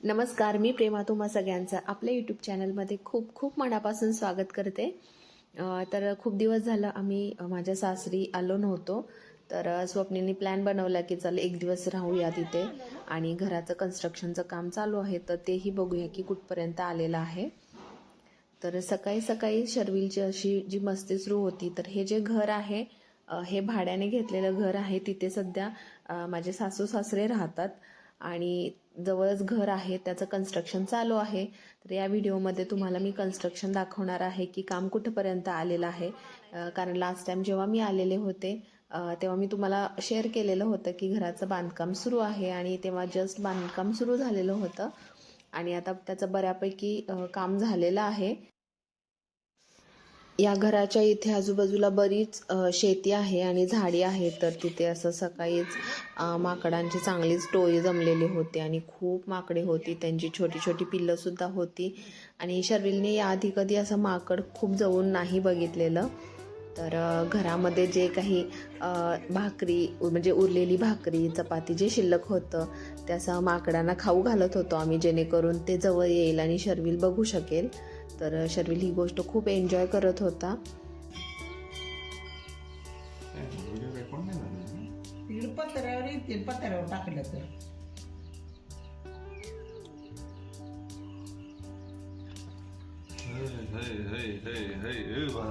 नमस्कार मी प्रेमा तुम्हा सगळ्यांचं. आपल्या यूट्यूब चॅनलमध्ये खूप खूप मनापासून स्वागत करते. तर खूप दिवस झालं आम्ही माझ्या सासरी आलो नव्हतो. तर स्वप्नीने प्लॅन बनवला की चल एक दिवस राहूया तिथे. आणि घराचं कन्स्ट्रक्शनचं काम चालू आहे तर तेही बघूया की कुठपर्यंत आलेलं आहे. तर सकाळी सकाळी शर्विलची अशी जी मस्ती सुरू होती तर हे जे घर आहे हे भाड्याने घेतलेलं घर आहे तिथे सध्या माझे सासू सासरे राहतात. आणि जवळच घर आहे त्याचं कन्स्ट्रक्शन चालू आहे. तर या व्हिडिओमध्ये तुम्हाला मी कन्स्ट्रक्शन दाखवणार आहे की काम कुठंपर्यंत आलेलं आहे. कारण लास्ट टाइम जेव्हा मी आलेले होते तेव्हा मी तुम्हाला शेअर केलेलं होतं की घराचं बांधकाम सुरू आहे आणि तेव्हा जस्ट बांधकाम सुरू झालेलं होतं. आणि आता त्याचं बऱ्यापैकी काम झालेलं आहे. या घराच्या इथे आजूबाजूला बरीच शेती आहे आणि झाडी आहे तर तिथे असं सकाळीच माकडांची चांगलीच टोळी जमलेली होती आणि खूप माकडे होती. त्यांची छोटी छोटी पिल्लंसुद्धा होती. आणि शर्विलने याआधी कधी असं माकड खूप जवळून नाही बघितलेलं. तर घरामध्ये जे काही भाकरी म्हणजे उरलेली भाकरी चपाती जे शिल्लक होतं त्याचं माकडांना खाऊ घालत होतो आम्ही जेणेकरून ते जवळ येईल आणि शर्विल बघू शकेल. तर शर्विल ही गोष्ट खूप एन्जॉय करत होता. व्हिडिओ रेकॉर्ड नाही झाला तिकडे पत्र्यावर येतील पत्र्यावर टाकलं तर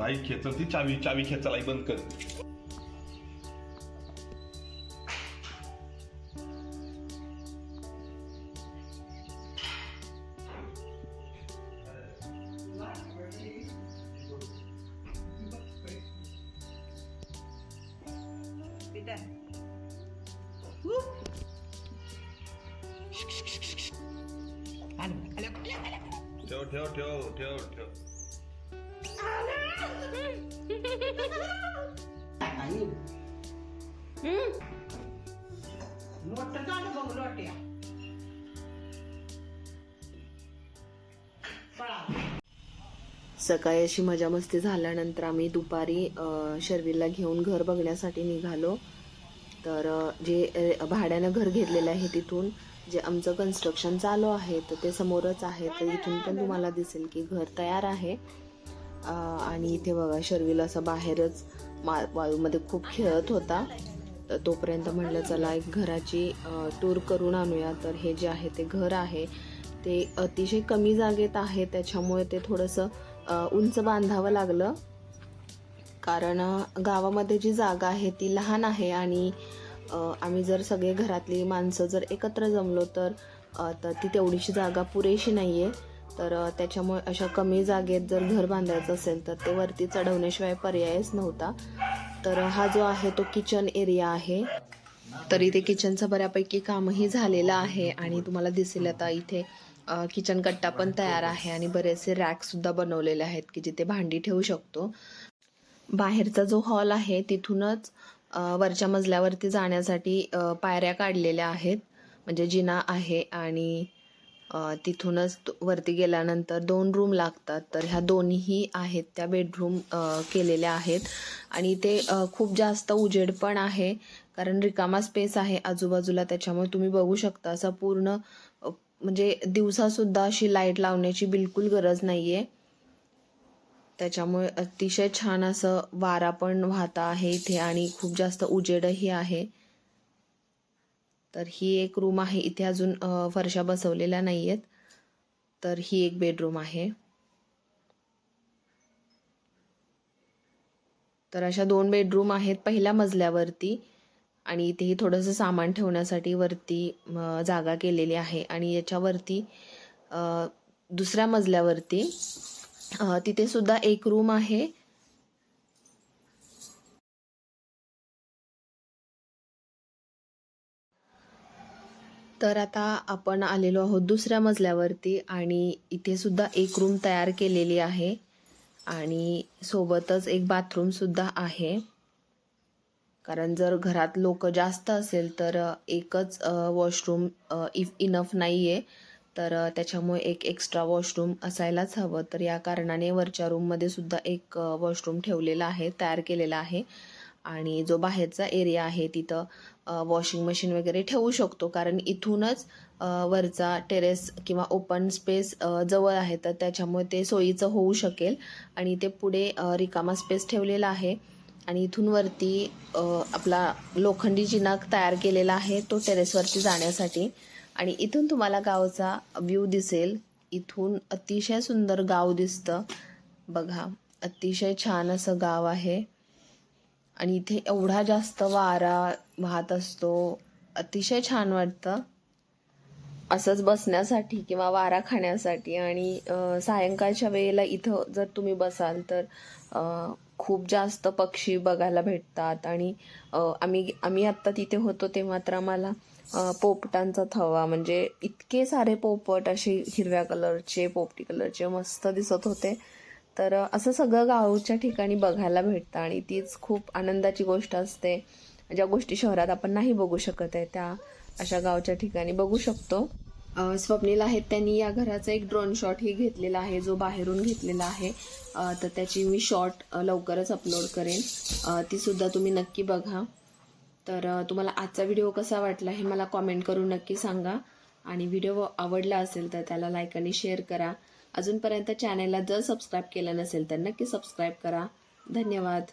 आई खेचल ती चावी चावी खेचायला आई बंद कर ठेव ठेव ठेव ठेव ठेव आई मोठं झालं बघ लोट्या सकाळी अशी मजा मस्ती झाल्यानंतर आम्ही दुपारी शर्वीला शर्विलला घेऊन घर बघण्यासाठी निघालो. तर जे भाड्यानं घर घेतलेलं आहे तिथून जे आमचं कन्स्ट्रक्शन चालू आहे तर ते समोरच आहे. तर इथून पण तुम्हाला दिसेल की घर तयार आहे. आणि इथे बघा शर्विल असं बाहेरच मा वाळूमध्ये खूप खेळत होता. तर तोपर्यंत म्हणलं चला एक घराची टूर करून आणूया. तर हे जे आहे ते घर आहे. ते अतिशय कमी जागेत आहे त्याच्यामुळे ते थोडंसं उंच बांधावं लागलं. कारण गावामध्ये जी जागा आहे ती लहान आहे आणि आम्ही जर सगळे घरातली माणसं जर एकत्र जमलो तर तर ती तेवढीशी जागा पुरेशी नाही आहे तर त्याच्यामुळे अशा कमी जागेत जर घर बांधायचं असेल तर ते वरती चढवण्याशिवाय पर्यायच नव्हता. तर हा जो आहे तो किचन एरिया आहे. तरी ते किचनचं बऱ्यापैकी कामही झालेलं आहे आणि तुम्हाला दिसेल आता इथे किचन कट्टा पण तयार आहे आणि बरेचसे रॅक सुद्धा बनवलेले आहेत की जिथे भांडी ठेवू शकतो. बाहेरचा जो हॉल आहे तिथूनच वरच्या मजल्यावरती जाण्यासाठी पायऱ्या काढलेल्या आहेत. म्हणजे जिना आहे आणि तिथूनच वरती गेल्यानंतर दोन रूम लागतात. तर ह्या दोन्हीही आहेत त्या बेडरूम केलेल्या आहेत. आणि ते खूप जास्त उजेड पण आहे. कारण रिकामा स्पेस आहे आजूबाजूला. त्याच्यामुळे तुम्ही बघू शकता असा पूर्ण म्हणजे दिवसासुद्धा अशी लाइट लावण्याची बिलकुल गरज नाही आहे त्याच्यामुळे अतिशय छान असं वारा पण वाहता आहे इथे आणि खूप जास्त उजेडही आहे. तर ही एक रूम आहे. इथे अजून फरशा बसवलेल्या नाही आहेत तर ही एक बेडरूम आहे. तर अशा दोन बेडरूम आहेत पहिल्या मजल्यावरती. आणि इथेही थोडंसं सामान ठेवण्यासाठी वरती जागा केलेली आहे. आणि याच्यावरती दुसऱ्या मजल्यावरती तिथे सुद्धा एक रूम आहे. तर आता आपण आलेलो आहोत दुसऱ्या मजल्यावरती आणि इथे सुद्धा एक रूम तयार केलेली आहे. आणि सोबतच एक बाथरूम सुद्धा आहे. कारण जर घरात लोक जास्त असेल तर एकच वॉशरूम इफ इनफ नाही आहे तर त्याच्यामुळे एक एक्स्ट्रा वॉशरूम असायलाच हवं. तर या कारणाने वरच्या रूममध्ये सुद्धा एक वॉशरूम ठेवलेला आहे तयार केलेला आहे. आणि जो बाहेरचा एरिया आहे तिथं वॉशिंग मशीन वगैरे ठेवू शकतो. कारण इथूनच वरचा टेरेस किंवा ओपन स्पेस जवळ आहे तर त्याच्यामुळे ते सोयीचं होऊ शकेल. आणि ते पुढे रिकामा स्पेस ठेवलेला आहे. आणि इथून वरती आपला लोखंडी जिनाक तयार केलेला आहे तो टेरेसवरती जाण्यासाठी. आणि इथून तुम्हाला गावचा व्ह्यू दिसेल. इथून अतिशय सुंदर गाव दिसतं. बघा अतिशय छान असं गाव आहे. आणि इथे एवढा जास्त वारा वाहत असतो. अतिशय छान वाटतं. असंच बसण्यासाठी किंवा वारा खाण्यासाठी. आणि सायंकाळच्या वेळेला इथं जर तुम्ही बसाल तर खूप जास्त पक्षी बघायला भेटतात. आणि आम्ही आम्ही आत्ता तिथे होतो तेव्हा तर आम्हाला पोपटांचा थवा म्हणजे इतके सारे पोपट असे हिरव्या कलरचे पोपटी कलरचे मस्त दिसत होते. तर असं सगळं गावच्या ठिकाणी बघायला भेटतं आणि तीच खूप आनंदाची गोष्ट असते. ज्या गोष्टी शहरात आपण नाही बघू शकत आहे त्या अशा गावच्या ठिकाणी बघू शकतो. स्वप्नील आहेत त्यांनी या घराचा एक ड्रोन शॉटही घेतलेला आहे जो बाहेरून घेतलेला आहे. तर त्याची मी शॉट लवकरच अपलोड करेन. तीसुद्धा तुम्ही नक्की बघा. तर तुम्हाला आजचा व्हिडिओ कसा वाटला हे मला कॉमेंट करून नक्की सांगा. आणि व्हिडिओ आवडला असेल तर त्याला लाईक आणि शेअर करा. अजूनपर्यंत चॅनलला जर सबस्क्राईब केलं नसेल तर नक्की सबस्क्राईब करा. धन्यवाद.